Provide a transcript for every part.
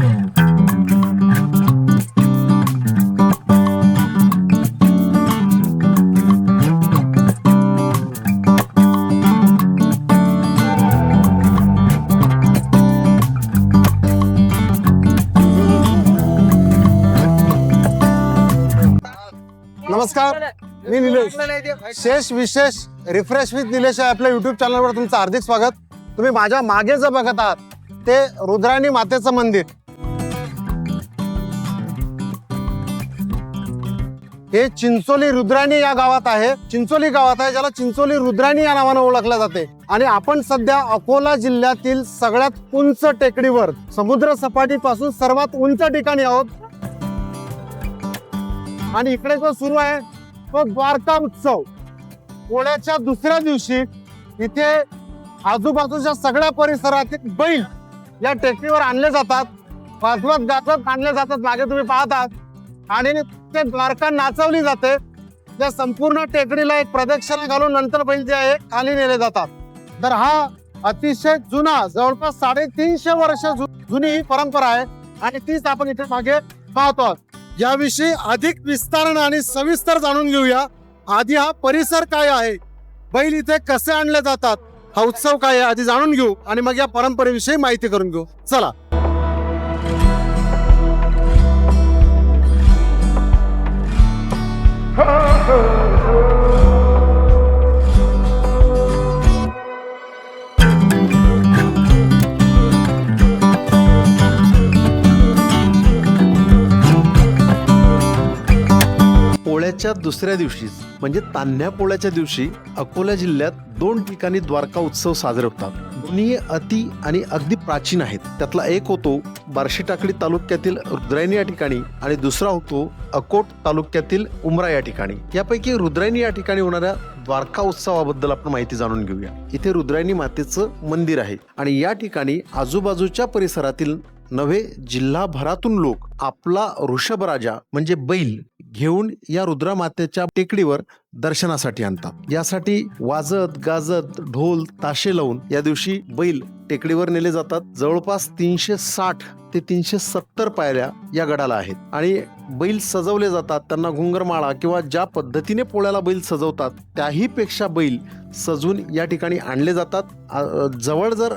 नमस्कार मी निलेश. शेष विशेष रिफ्रेश विथ निलेश या आपल्या युट्यूब चॅनलवर तुमचं हार्दिक स्वागत. तुम्ही माझ्या मागे जे बघत आहात. ते रुद्राणी मातेचं मंदिर. हे चिंचोली रुद्राणी या गावात आहे. चिंचोली गावात आहे ज्याला चिंचोली रुद्राणी या नावानं ओळखलं जाते. आणि आपण सध्या अकोला जिल्ह्यातील सगळ्यात उंच टेकडीवर समुद्र सपाटीपासून सर्वात उंच ठिकाणी आहोत. आणि इकडे जो सुरू आहे तो द्वारका उत्सव. पोळ्याच्या दुसऱ्या दिवशी इथे आजूबाजूच्या सगळ्या परिसरातील बैल या टेकडीवर आणले जातात. वाजवत गाजवत आणले जातात. मागे तुम्ही पाहतात. आणि ते द्वारका नाचवली जाते. त्या संपूर्ण टेकडीला एक प्रदक्षिणा घालून नंतर बैल जे आहे खाली नेले जातात. तर हा अतिशय जुना जवळपास साडेतीनशे वर्ष जु- जुनी ही परंपरा आहे आणि तीच आपण इथे मागे पाहतो याविषयी अधिक विस्तारण आणि सविस्तर जाणून घेऊया. आधी हा परिसर काय आहे? बैल इथे कसे आणले जातात? हा उत्सव काय आहे? आधी जाणून घेऊ आणि मग या परंपरेविषयी माहिती करून घेऊ. चला. पोळ्याच्या दुसऱ्या दिवशीच म्हणजे तान्ह्या पोळ्याच्या दिवशी अकोला जिल्ह्यात दोन ठिकाणी द्वारका उत्सव साजरे होतात. दोन्ही अति आणि अगदी प्राचीन आहेत. त्यातला एक होतो बार्शी टाकळी तालुक्यातील रुद्रायणी या ठिकाणी आणि दुसरा होतो अकोट तालुक्यातील उमरा या ठिकाणी. यापैकी रुद्रायणी या ठिकाणी होणाऱ्या द्वारका उत्सवाबद्दल आपण माहिती जाणून घेऊया. इथे रुद्रायणी मातेचं मंदिर आहे आणि या ठिकाणी आजूबाजूच्या परिसरातील नव्हे जिल्हाभरातून लोक आपला ऋषभराजा म्हणजे बैल घेऊन या रुद्रामातेच्या टेकडीवर दर्शनासाठी आणतात. यासाठी वाजत गाजत ढोल ताशे लावून या दिवशी बैल टेकडीवर नेले जातात. जवळपास तीनशे साठ ते तीनशे सत्तर पायऱ्या या गडाला आहेत. आणि बैल सजवले जातात. त्यांना घुंगरमाळा किंवा ज्या पद्धतीने पोळ्याला बैल सजवतात त्याही पेक्षा बैल सजून या ठिकाणी आणले जातात. जवळ जर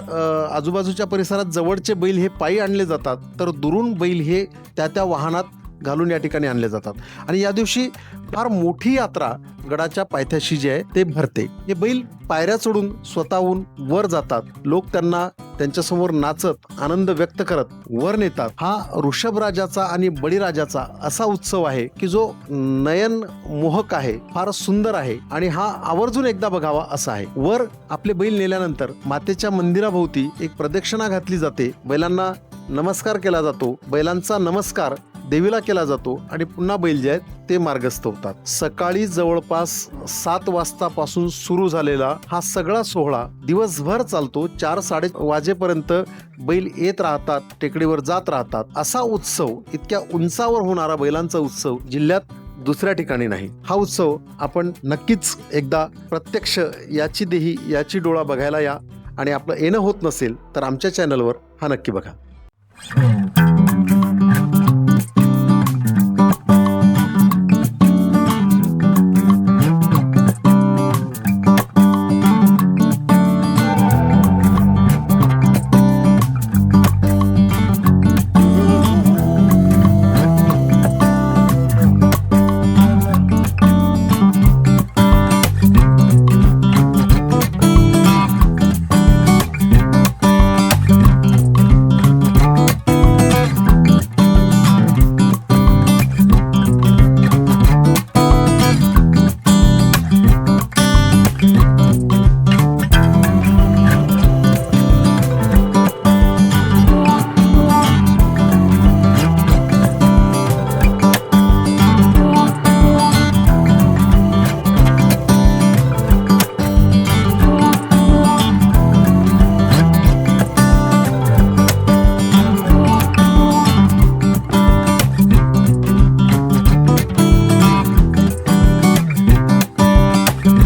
आजूबाजूच्या परिसरात जवळचे बैल हे पायी आणले जातात तर दुरून बैल हे त्या त्या वाहनात घालून या ठिकाणी आणले जातात. आणि या दिवशी फार मोठी यात्रा गडाच्या पायथ्याशी जी आहे ते भरते. हे बैल पायऱ्या चढून स्वतःहून वर जातात. लोक त्यांना त्यांच्यासमोर नाचत आनंद व्यक्त करत वर नेतात. हा ऋषभराजाचा आणि बळीराजाचा असा उत्सव आहे की जो नयन मोहक आहे फार सुंदर आहे आणि हा आवर्जून एकदा बघावा असा आहे. वर आपले बैल नेल्यानंतर मातेच्या मंदिराभोवती एक प्रदक्षिणा घातली जाते. बैलांना नमस्कार केला जातो. बैलांचा नमस्कार देवीला केला जातो आणि पुन्हा बैल जे आहेत ते मार्गस्थ होतात सकाळी जवळपास सात वाजतापासून सुरू झालेला हा सगळा सोहळा दिवसभर चालतो. चार साडे वाजेपर्यंत बैल येत राहतात टेकडीवर जात राहतात. असा उत्सव इतक्या उंचावर होणारा बैलांचा उत्सव जिल्ह्यात दुसऱ्या ठिकाणी नाही. हा उत्सव आपण नक्कीच एकदा प्रत्यक्ष याची देही याची डोळा बघायला या आणि आपलं येणं होत नसेल तर आमच्या चॅनलवर हा नक्की बघा.